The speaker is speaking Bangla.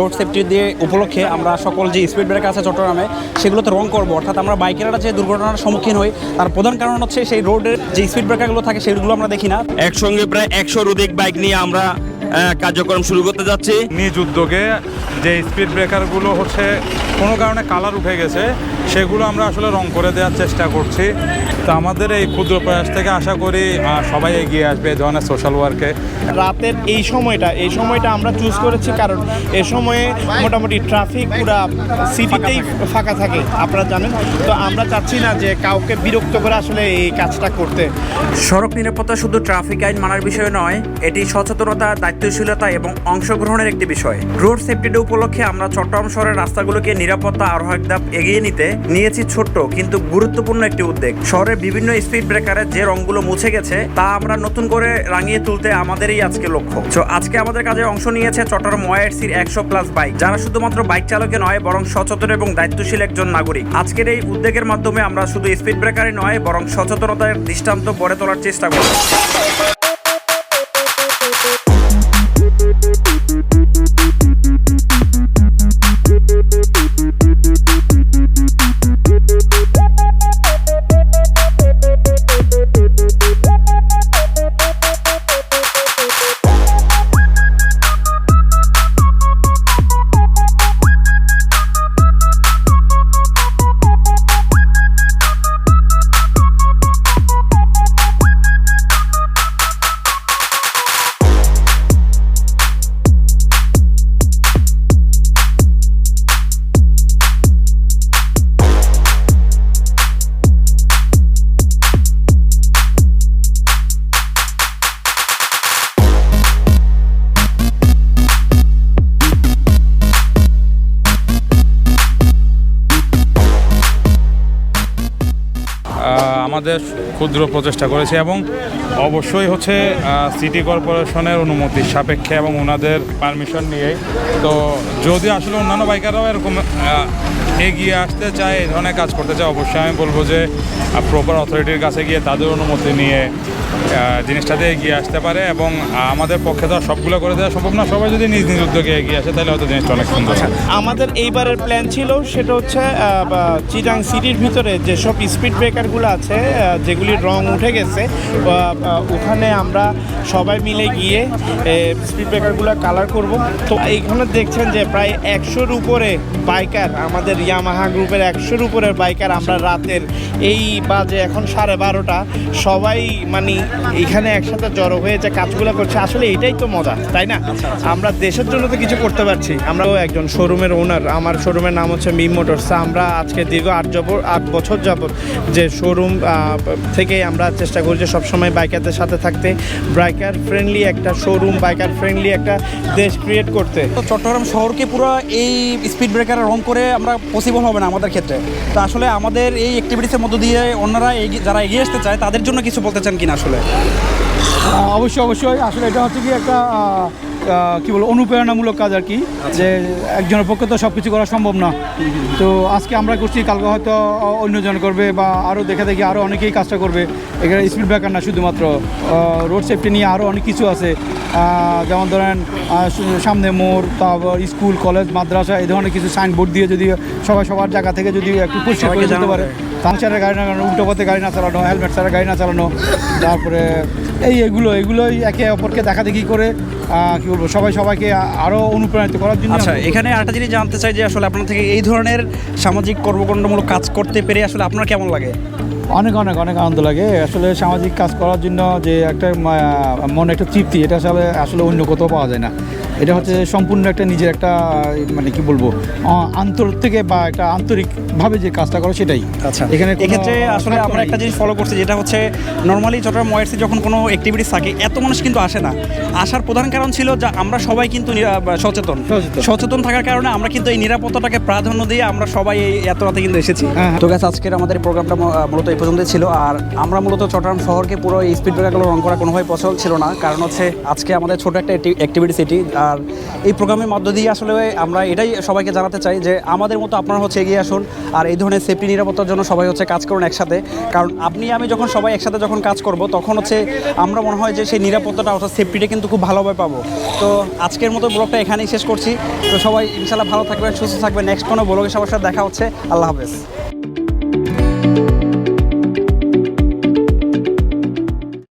রোড সেফটি দিয়ে উপলক্ষে আমরা সকল যে স্পিড ব্রেকার আছে চট্টগ্রামে সেগুলোতে রং করব। অর্থাৎ আমরা বাইকেরা যে দুর্ঘটনার সম্মুখীন হই, তার প্রধান কারণ হচ্ছে সেই রোডের যে স্পিড ব্রেকারগুলো থাকে, সেগুলো আমরা দেখি না। একসঙ্গে প্রায় একশোর অধিক বাইক নিয়ে আমরা কার্যক্রম শুরু করতে যাচ্ছি। নিজ উদ্যোগে যে স্পিড ব্রেকারগুলো হচ্ছে কোনো কারণে কালার উঠে গেছে সেগুলো আমরা আসলে রং করে দেওয়ার চেষ্টা করছি। তো আমাদের এই ক্ষুদ্র প্রয়াস থেকে আশা করি সবাই এগিয়ে আসবে এই ধরনের সোশ্যাল ওয়ার্কে রাতের এই সময়টা এই সময়টা আমরা চুজ করেছি কারণ এ সময়ে মোটামুটি ট্রাফিক পুরা সিটিতেই ফাঁকা থাকে আপনারা জানেন। তো আমরা চাচ্ছি না যে কাউকে বিরক্ত করে আসলে এই কাজটা করতে। সড়ক নিরাপত্তা শুধু ট্রাফিক আইন মানার বিষয় নয় এটি সচেতনতা দায়িত্বশীলতা এবং অংশগ্রহণের একটি বিষয়। রোড সেফটি ডে উপলক্ষে আমরা চট্টগ্রাম শহরের রাস্তাগুলোকে নিরাপত্তা আরও এক ধাপ এগিয়ে নিতে নিয়েছি ছোট্ট কিন্তু গুরুত্বপূর্ণ একটি উদ্যোগ। শহরের বিভিন্ন স্পিড ব্রেকারের যে রংগুলো মুছে গেছে, তা আমরা নতুন করে রাঙিয়ে তুলতে আমাদেরই আজকে লক্ষ্য। তো আজকে আমাদের কাজে অংশ নিয়েছে চট্টগ্রাম ওয়াইআরসির একশো প্লাস বাইক। যারা শুধুমাত্র বাইক চালকে নয়, বরং সচেতন এবং দায়িত্বশীল একজন নাগরিক। আজকের এই উদ্যোগের মাধ্যমে আমরা শুধু স্পিড ব্রেকারই নয়, বরং সচেতনতার দৃষ্টান্ত গড়ে তোলার চেষ্টা করব। আমাদের ক্ষুদ্র প্রচেষ্টা করেছে এবং অবশ্যই হচ্ছে সিটি কর্পোরেশনের অনুমতি সাপেক্ষে এবং ওনাদের পারমিশন নিয়ে। তো যদি আসলে অন্যান্য বাইকাররাও এরকম এগিয়ে আসতে চায়, এই ধরনের কাজ করতে চায়, অবশ্যই আমি বলব যে প্রপার অথরিটির কাছে গিয়ে তাদের অনুমতি নিয়ে জিনিসটাতে এগিয়ে আসতে পারে এবং আমাদের পক্ষে তো সবগুলো করে দেওয়া সম্ভব না সবাই যদি নিজ নিজ উদ্যোগে এগিয়ে আসে তাহলে হয়তো জিনিসটা অনেক সুন্দর হবে। আমাদের এইবারের প্ল্যান ছিল সেটা হচ্ছে চিটাং সিটির ভিতরে যেসব স্পিড ব্রেকারগুলো আছে আহ, যেগুলির রং উঠে গেছে ওখানে আমরা সবাই মিলে গিয়ে স্পিড ব্রেকারগুলো কালার করব তো এইখানে দেখছেন যে প্রায় একশোর উপরে বাইকার আমাদের ইয়ামাহা গ্রুপের একশোর উপরের বাইকার আমরা রাতের এই বাজে এখন সাড়ে বারোটা সবাই মানে এখানে একসাথে জড়ো হয়ে যে কাজগুলো করছে আসলে এটাই তো মজা তাই না? আমরা দেশের জন্য তো কিছু করতে পারছি। আমরাও একজন শোরুমের ওনার আমার শোরুমের নাম হচ্ছে মিম মোটরস। আমরা আজকে দীর্ঘ আট যাবর আট বছর যাবত যে শোরুম থেকে আমরা চেষ্টা করি যে সবসময় বাইকারদের সাথে থাকতে বাইকার ফ্রেন্ডলি একটা শোরুম বাইকার ফ্রেন্ডলি একটা দেশ ক্রিয়েট করতে। তো চট্টগ্রাম শহরকে পুরো এই স্পিড ব্রেকারে রং করে আমরা পসিবল হবে না আমাদের ক্ষেত্রে। তো আসলে আমাদের এই অ্যাক্টিভিটিসের মধ্য দিয়ে অন্যরা এগিয়ে- যারা এগিয়ে আসতে চায় তাদের জন্য কিছু বলতে চান কিনা আসলে? আহ, অবশ্যই অবশ্যই আসলে এটা হচ্ছে কি একটা আহ, আহ, কি বলব অনুপ্রেরণামূলক কাজ আর কি যে একজনের পক্ষে তো সব কিছু করা সম্ভব না। তো আজকে আমরা করছি কালকে হয়তো অন্যজন করবে বা আরও দেখে দেখে আরও অনেকেই কাজটা করবে। এখানে স্পিড ব্রেকার না শুধুমাত্র রোড সেফটি নিয়ে আরও অনেক কিছু আছে। যেমন ধরেন সামনে মোড় তারপর স্কুল কলেজ মাদ্রাসা এই ধরনের কিছু সাইনবোর্ড দিয়ে যদি সবাই সবার জায়গা থেকে যদি একটু পরিষ্কার করে দিতে পারে। পাংচারের গাড়ি না চালানো উল্টো পথে গাড়ি না চালানো হেলমেট ছাড়া গাড়ি না চালানো। তারপরে এই এগুলো এগুলোই একে অপরকে দেখা দেখি করে কি বলব সবাই সবাইকে আরও আরও অনুপ্রাণিত করার জন্য আচ্ছা এখানে একটা জিনিস জানতে চাই যে আসলে আপনার থেকে এই ধরনের সামাজিক কর্মকাণ্ডমূলক কাজ করতে পেরে আসলে আপনার কেমন লাগে? অনেক অনেক অনেক আনন্দ লাগে। আসলে সামাজিক কাজ করার জন্য যে একটা মনে একটা তৃপ্তি এটা আসলে আসলে অন্য কোথাও পাওয়া যায় না। এটা হচ্ছে সম্পূর্ণ একটা নিজের একটা মানে কি বলব আন্তর থেকে বা একটা আন্তরিকভাবে যে কাজটা করো সেটাই। আচ্ছা এখানে এক্ষেত্রে আসলে আমরা একটা জিনিস ফলো করছি যেটা হচ্ছে নর্মালি চট্টগ্রাম ওয়াইসি যখন কোনো অ্যাক্টিভিটিস থাকে এত মানুষ কিন্তু আসে না। আসার প্রধান কারণ ছিল যে আমরা সবাই কিন্তু সচেতন। সচেতন। থাকার কারণে আমরা কিন্তু এই নিরাপত্তাটাকে প্রাধান্য দিয়ে আমরা সবাই এই এত রাতে কিন্তু এসেছি। হ্যাঁ, হ্যাঁ। তো গাছ আজকের আমাদের এই প্রোগ্রামটা মূলত এই পর্যন্তই ছিল। আর আমরা মূলত চট্টগ্রাম শহরকে পুরো এই স্পিড ব্রেকারগুলো রং করা কোনোভাবে পছন্দ ছিল না। কারণ হচ্ছে আজকে আমাদের ছোট একটা অ্যাক্টিভিটিস এটি আর এই প্রোগ্রামের মধ্য দিয়ে আসলে আমরা এটাই সবাইকে জানাতে চাই যে আমাদের মতো আপনারা হচ্ছে এগিয়ে আসুন আর এই ধরনের সেফটি নিরাপত্তার জন্য সবাই হচ্ছে কাজ করুন একসাথে। কারণ আপনি, আমি যখন সবাই একসাথে যখন কাজ করব, তখন হচ্ছে আমরা মনে হয় যে সেই নিরাপত্তাটা অর্থাৎ সেফটিটা কিন্তু খুব ভালোভাবে পাবো। তো আজকের মতো ব্লগটা এখানেই শেষ করছি। তো সবাই ইনশাল্লাহ ভালো থাকবেন, সুস্থ থাকবেন। নেক্সট কোনো ব্লগের সবার সাথে দেখা হচ্ছে। আল্লাহ হাফেজ।